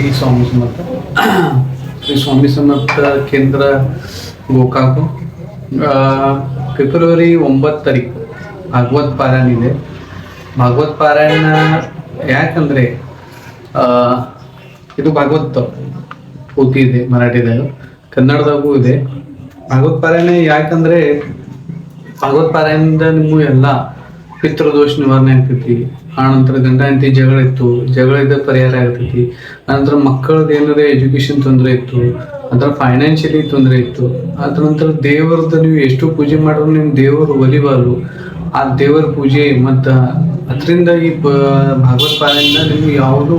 ಕಟಗಿ ಸ್ವಾಮಿ ಸಮರ್ಥ ಶ್ರೀ ಸ್ವಾಮಿ ಸಮರ್ಥ ಕೇಂದ್ರ ಗೋಕಾಕು. ಫೆಬ್ರವರಿ ಒಂಬತ್ ತಾರೀಕು ಭಾಗವತ್ ಪಾರಾಯಣ ಇದೆ. ಭಾಗವತ್ ಪಾರಾಯಣ ಯಾಕಂದ್ರೆ ಇದು ಭಾಗವತ್ ಪೂರ್ತಿ ಇದೆ ಮರಾಠಿದಾಗ ಕನ್ನಡದಾಗೂ ಇದೆ. ಭಾಗವತ್ ಪಾರಾಯಣ ಯಾಕಂದ್ರೆ, ಭಾಗವತ್ ಪಾರಾಯಣದಿಂದ ನಿಮ್ಮ ಎಲ್ಲ ಪಿತೃದೋಷ ನಿವಾರಣೆ ಆಗ್ತೈತಿ. ಆನಂತರ ಗಂಡ ಹೆಂಡತಿ ಜಗಳ ಇತ್ತು. ಜಗಳ ಇದ್ದ ಪರಿಹಾರ ಆಗ್ತೈತಿ. ಆನಂತರ ಮಕ್ಕಳದ್ದು ಏನಾರ ಎಜುಕೇಶನ್ ತೊಂದರೆ ಇತ್ತು. ಅದರ ಫೈನಾನ್ಷಿಯಲಿ ತೊಂದರೆ ಇತ್ತು. ಅದ ನಂತರ ದೇವರದ್ದು ನೀವು ಎಷ್ಟು ಪೂಜೆ ಮಾಡಿದ್ರು ನಿಮ್ಮ ದೇವರು ಒಲಿಬಾರ್ದು. ಆ ದೇವರ ಪೂಜೆ ಮತ್ತು ಅದರಿಂದ ಈ ಪ, ಭಾಗವತ್ ಪಾರಾಯಣದಿಂದ ನಿಮ್ಗೆ ಯಾವುದು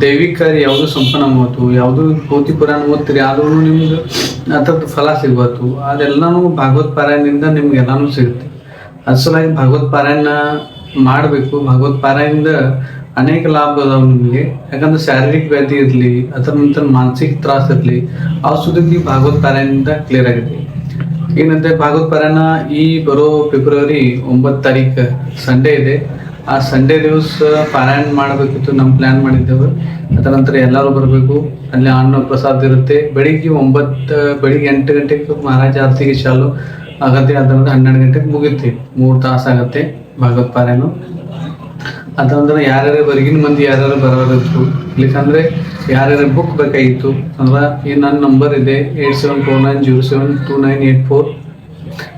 ದೈವಿಕ ಕಾರ್ಯ, ಯಾವುದು ಸಂಪನ್ನ ಆಗೋತು ಯಾವುದು ಪೂರ್ತಿ ಪುರಾಣ ಓದ್ತೀರಿ ಆದ್ರೂ ನಿಮ್ಗೆ ಅದ್ರದ್ದು ಫಲ ಸಿಗ್ಬಾರ್ದು. ಅದೆಲ್ಲನೂ ಭಾಗವತ್ ಪಾರಾಯಣದಿಂದ ನಿಮ್ಗೆ ಎಲ್ಲಾನು ಸಿಗುತ್ತೆ. ಅದ್ರ ಭಗವತ್ ಪಾರಾಯಣ ಮಾಡಬೇಕು. ಭಗವತ್ ಪಾರಾಯಣದ ಅನೇಕ ಲಾಭ ಅದಾವ ನಿಮಗೆ. ಯಾಕಂದ್ರೆ ಶಾರೀರಿಕ ವ್ಯಾಧಿ ಇರಲಿ, ಅದರ ನಂತರ ಮಾನಸಿಕ ತ್ರಾಸ ಇರಲಿ, ಆ ಸುದ್ದಿ ಭಾಗವತ್ ಪಾರಾಯಣದಿಂದ ಕ್ಲಿಯರ್ ಆಗುತ್ತೆ ಏನಂದ್ರೆ ಭಾಗವತ್ ಪಾರಾಯಣ ಈ ಬರೋ ಫೆಬ್ರವರಿ ಒಂಬತ್ತು ತಾರೀಕು ಸಂಡೇ ಇದೆ. ಆ ಸಂಡೇ ದಿವಸ ಪಾರಾಯಣ ಮಾಡಬೇಕಿತ್ತು ನಮ್ಮ ಪ್ಲಾನ್ ಮಾಡಿದ್ದೇವೆ. ಅದರ ನಂತರ ಎಲ್ಲರೂ ಬರಬೇಕು. ಅಲ್ಲಿ ಅನ್ನ ಪ್ರಸಾದ ಇರುತ್ತೆ. ಬೆಳಿಗ್ಗೆ ಒಂಬತ್ತು, ಬೆಳಿಗ್ಗೆ ಎಂಟು ಗಂಟೆಗೆ ಮಹಾರಾಜ ಆರತಿಗೆ ಚಾಲು ಆಗತ್ತೆ ಅದರಿಂದ ಹನ್ನೆರಡು ಗಂಟೆಗೆ ಮುಗಿಯುತ್ತೆ. ಮೂರು ತಾಸು ಆಗತ್ತೆ ಭಾಗವತ್ ಪಾರಾಯಣ. ಅದಂದ್ರೆ ಯಾರ್ಯಾರು ಹೊರಗಿನ ಮಂದಿ ಯಾರ್ಯಾರು ಬರೋರಿತ್ತು ಇಲ್ಲಿಕಂದ್ರೆ ಯಾರ್ಯಾರ ಬುಕ್ ಬೇಕಾಗಿತ್ತು. ಅಂದ್ರೆ ಈ ನನ್ನ ನಂಬರ್ ಇದೆ eight seven four nine zero seven two nine eight four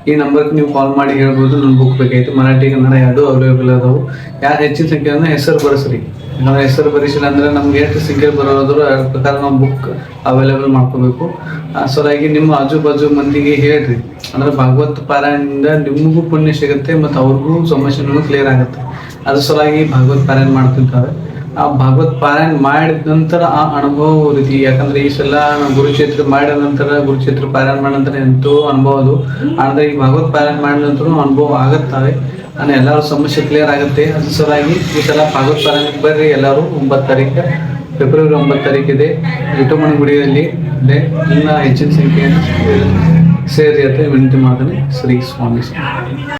ಈ ನಂಬರ್ಗೆ ನೀವು ಕಾಲ್ ಮಾಡಿ ಹೇಳ್ಬೋದು ನನ್ನ ಬುಕ್ ಬೇಕಾಯಿತು ಮರಾಠಿ, ಕನ್ನಡ ಎರಡೂ ಅವೈಲೇಬಲ್ ಅದಾವು ಯಾರು ಹೆಚ್ಚಿನ ಸಂಖ್ಯೆ ಅಂದ್ರೆ ಹೆಸರು ಬರೆಸ್ರಿ. ಯಾಕಂದ್ರೆ ಹೆಸರು ಬರೀಸಿಲ್ಲ ಅಂದ್ರೆ ನಮ್ಗೆ ಎಷ್ಟು ಸಂಖ್ಯೆ ಬರೋದ್ರು ಅದ್ರ ಪ್ರಕಾರ ನಾವು ಬುಕ್ ಅವೈಲೇಬಲ್ ಮಾಡ್ಕೋಬೇಕು. ಸೊಲಾಗಿ ನಿಮ್ಮ ಆಜು ಬಾಜು ಮಂದಿಗೆ ಹೇಳ್ರಿ. ಅಂದ್ರೆ ಭಾಗವತ್ ಪಾರಾಯಣದಿಂದ ನಿಮಗೂ ಪುಣ್ಯ ಸಿಗುತ್ತೆ ಮತ್ತು ಅವ್ರಿಗೂ ಸಮಸ್ಯೆನೂ ಕ್ಲಿಯರ್ ಆಗುತ್ತೆ. ಅದ್ರ ಸಲುವಾಗಿ ಭಾಗವತ್ ಪಾರಾಯಣ ಮಾಡ್ತಿರ್ತಾರೆ. ಆ ಭಾಗವತ್ ಪಾರಾಯಣ ಮಾಡಿದ ನಂತರ ಆ ಅನುಭವ ರೀತಿ, ಯಾಕಂದ್ರೆ ಈ ಸಲ ಗುರುಕ್ಷೇತ್ರ ಮಾಡಿದ ನಂತರ ಗುರುಕ್ಷೇತ್ರ ಪಾರಾಯಣ ಮಾಡಿದ ನಂತರ ಎಂತೋ ಅನುಭವ ಅದು. ಅಂದ್ರೆ ಈ ಭಾಗವತ್ ಪಾರಾಯಣ ಮಾಡಿದ ನಂತರ ಅನುಭವ ಆಗುತ್ತವೆ. ಅಂದ್ರೆ ಎಲ್ಲರೂ ಸಮಸ್ಯೆ ಕ್ಲಿಯರ್ ಆಗುತ್ತೆ. ಅದ್ರ ಸಲುವಾಗಿ ಈ ಸಲ ಭಾಗವತ್ ಪಾರಾಯಣಕ್ಕೆ ಬರ್ರಿ ಎಲ್ಲರೂ. ಒಂಬತ್ತು ತಾರೀಕು, ಫೆಬ್ರವರಿ ಒಂಬತ್ತು ತಾರೀಕಿದೆ. ವಿಟಮಣ ಗುಡಿಯಲ್ಲಿ ಇದೆ. ಇನ್ನ ಹೆಚ್ಚಿನ ಸಂಖ್ಯೆಯನ್ನು ಸೇರಿ ಅಂತ ವಿನಂತಿ ಮಾಡ್ತೀನಿ ಶ್ರೀ ಸ್ವಾಮಿ